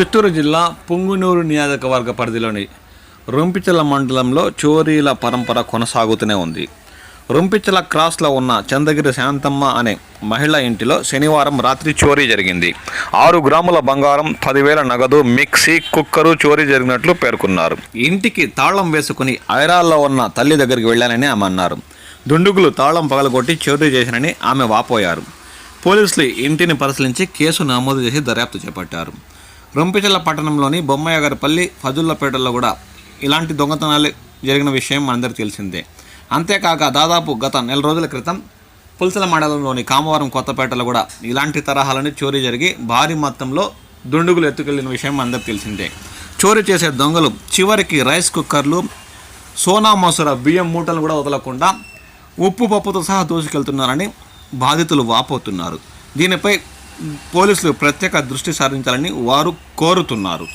చిత్తూరు జిల్లా పుంగునూరు నియోజకవర్గ పరిధిలోని రొంపిచల మండలంలో చోరీల పరంపర కొనసాగుతూనే ఉంది. రొంపిచల క్రాస్లో ఉన్న చంద్రగిరి శాంతమ్మ అనే మహిళ ఇంటిలో శనివారం రాత్రి చోరీ జరిగింది. ఆరు గ్రాముల బంగారం పదివేల నగదు మిక్సీ కుక్కరు చోరీ జరిగినట్లు పేర్కొన్నారు. ఇంటికి తాళం వేసుకుని ఐరాల్లో ఉన్న తల్లి దగ్గరికి వెళ్ళానని ఆమె అన్నారు. దుండుగులు తాళం పగలగొట్టి చోరీ చేశానని ఆమె వాపోయారు. పోలీసులు ఇంటిని పరిశీలించి కేసు నమోదు చేసి దర్యాప్తు చేపట్టారు. రొంపిచెల్ల పట్టణంలోని బొమ్మయ్యగారిపల్లి ఫజుల్లపేటలో కూడా ఇలాంటి దొంగతనాలు జరిగిన విషయం మనందరికీ తెలిసిందే. అంతేకాక దాదాపు గత నెల రోజుల క్రితం పులసల మండలంలోని కామవరం కొత్తపేటలో కూడా ఇలాంటి తరహాలని చోరీ జరిగి భారీ మొత్తంలో దుండుగులు ఎత్తుకెళ్ళిన విషయం మనందరికీ తెలిసిందే. చోరీ చేసే దొంగలు చివరికి రైస్ కుక్కర్లు సోనా మసూర బియ్యం మూటలు కూడా వదలకుండా ఉప్పు పప్పుతో సహా దూసుకెళ్తున్నారని బాధితులు వాపోతున్నారు. దీనిపై పోలీసులు ప్రత్యేక దృష్టి సారించాలని వారు కోరుతున్నారు.